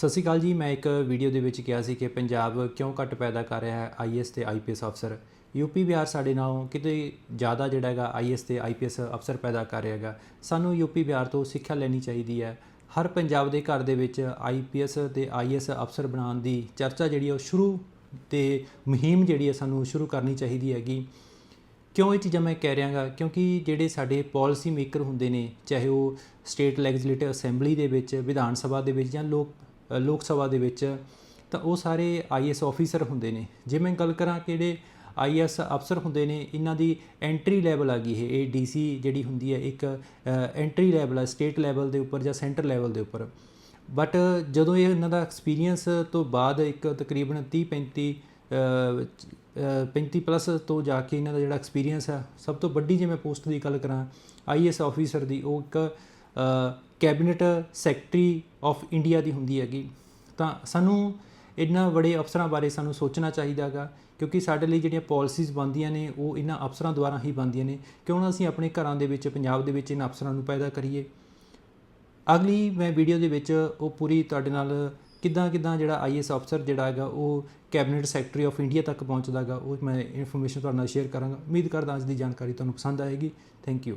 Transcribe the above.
ਸਤਿ ਸ਼੍ਰੀ ਅਕਾਲ ਜੀ, ਮੈਂ ਇੱਕ ਵੀਡੀਓ ਦੇ ਵਿੱਚ ਕਿਹਾ ਸੀ ਕਿ ਪੰਜਾਬ ਕਿਉਂ ਘੱਟ ਪੈਦਾ ਕਰ ਰਿਹਾ ਹੈ ਆਈਐਸ ਤੇ ਆਈਪੀਐਸ ਅਫਸਰ? ਯੂਪੀ ਬਿਹਾਰ ਸਾਡੇ ਨਾਲੋਂ ਕਿਤੇ ਜ਼ਿਆਦਾ ਜਿਹੜਾ ਹੈਗਾ ਆਈਐਸ ਤੇ ਆਈਪੀਐਸ ਅਫਸਰ ਪੈਦਾ ਕਰ ਰਿਹਾ ਹੈਗਾ। ਸਾਨੂੰ ਯੂਪੀ ਬਿਹਾਰ ਤੋਂ ਸਿੱਖਿਆ ਲੈਣੀ ਚਾਹੀਦੀ ਹੈ। ਹਰ ਪੰਜਾਬ ਦੇ ਘਰ ਦੇ ਵਿੱਚ ਆਈਪੀਐਸ ਤੇ ਆਈਐਸ ਅਫਸਰ ਬਣਾਉਣ ਦੀ ਚਰਚਾ ਜਿਹੜੀ ਹੈ ਉਹ ਸ਼ੁਰੂ ਤੇ ਮੁਹਿੰਮ ਜਿਹੜੀ ਹੈ ਸਾਨੂੰ ਸ਼ੁਰੂ ਕਰਨੀ ਚਾਹੀਦੀ ਹੈਗੀ। ਕਿਉਂ ਇਹ ਚੀਜ਼ਾਂ ਮੈਂ ਕਹਿ ਰਿਹਾਗਾ? ਕਿਉਂਕਿ ਜਿਹੜੇ ਸਾਡੇ ਪਾਲਿਸੀ ਮੇਕਰ ਹੁੰਦੇ ਨੇ, ਚਾਹੇ ਉਹ ਸਟੇਟ ਲੈਜਿਸਲੇਟਿਵ ਅਸੈਂਬਲੀ ਦੇ ਵਿੱਚ, ਵਿਧਾਨ ਸਭਾ ਦੇ ਵਿੱਚ ਜਾਂ ਲੋਕ ਲੋਕ ਸਭਾ ਦੇ ਵਿੱਚ ਤਾਂ ਉਹ ਸਾਰੇ ਆਈਐਸ ਆਫੀਸਰ ਹੁੰਦੇ ਨੇ। ਜੇ ਮੈਂ ਗੱਲ ਕਰਾਂ ਕਿ ਜਿਹੜੇ ਆਈਐਸ ਅਫਸਰ ਹੁੰਦੇ ਨੇ ਇਹਨਾਂ ਦੀ ਐਂਟਰੀ ਲੈਵਲ ਆ ਗਈ ਇਹ ਇਹ ਡੀਸੀ ਜਿਹੜੀ ਹੁੰਦੀ ਹੈ ਇੱਕ ਐਂਟਰੀ ਲੈਵਲ ਆ ਸਟੇਟ ਲੈਵਲ ਦੇ ਉੱਪਰ ਜਾਂ ਸੈਂਟਰ ਲੈਵਲ ਦੇ ਉੱਪਰ। ਬਟ ਜਦੋਂ ਇਹ ਇਹਨਾਂ ਦਾ ਐਕਸਪੀਰੀਅੰਸ ਤੋਂ ਬਾਅਦ ਇੱਕ ਤਕਰੀਬਨ 30 35 ਅ, 35 ਪਲੱਸ ਤੋਂ ਜਾ ਕੇ ਇਹਨਾਂ ਦਾ ਜਿਹੜਾ ਐਕਸਪੀਰੀਅੰਸ ਆ ਸਭ ਤੋਂ ਵੱਡੀ ਜੇ ਮੈਂ ਪੋਸਟ ਦੀ ਗੱਲ ਕਰਾਂ ਆਈਐਸ ਆਫੀਸਰ ਦੀ ਉਹ ਇੱਕ ਕੈਬਨਿਟ ਸੈਕਟਰੀ ਆਫ ਇੰਡੀਆ ਦੀ ਹੁੰਦੀ ਹੈਗੀ। ਤਾਂ ਸਾਨੂੰ ਇਹਨਾਂ ਬੜੇ ਅਫਸਰਾਂ ਬਾਰੇ ਸਾਨੂੰ ਸੋਚਣਾ ਚਾਹੀਦਾਗਾ ਕਿਉਂਕਿ ਸਾਡੇ ਲਈ ਜਿਹੜੀਆਂ ਪਾਲਿਸੀਜ਼ ਬਣਦੀਆਂ ਨੇ, ਉਹ ਇਹਨਾਂ ਅਫਸਰਾਂ ਦੁਆਰਾ ਹੀ ਬਣਦੀਆਂ ਨੇ। ਕਿਉਂ ਨਾ ਅਸੀਂ ਆਪਣੇ ਘਰਾਂ ਦੇ ਵਿੱਚ, ਪੰਜਾਬ ਦੇ ਵਿੱਚ ਇਹਨਾਂ ਅਫਸਰਾਂ ਨੂੰ ਪੈਦਾ ਕਰੀਏ। ਅਗਲੀ ਮੈਂ ਵੀਡੀਓ ਦੇ ਵਿੱਚ ਉਹ ਪੂਰੀ ਤੁਹਾਡੇ ਨਾਲ ਕਿੱਦਾਂ ਕਿੱਦਾਂ ਜਿਹੜਾ ਆਈਐਸ ਅਫਸਰ ਜਿਹੜਾ ਹੈਗਾ, ਉਹ ਕੈਬਨਿਟ ਸੈਕਟਰੀ ਆਫ ਇੰਡੀਆ ਤੱਕ ਪਹੁੰਚਦਾ ਹੈਗਾ, ਉਹ ਮੈਂ ਇਨਫੋਰਮੇਸ਼ਨ ਤੁਹਾਡੇ ਨਾਲ ਸ਼ੇਅਰ ਕਰਾਂਗਾ। ਉਮੀਦ ਕਰਦਾ ਅੱਜ ਦੀ ਜਾਣਕਾਰੀ ਤੁਹਾਨੂੰ ਪਸੰਦ ਆਏਗੀ। Thank you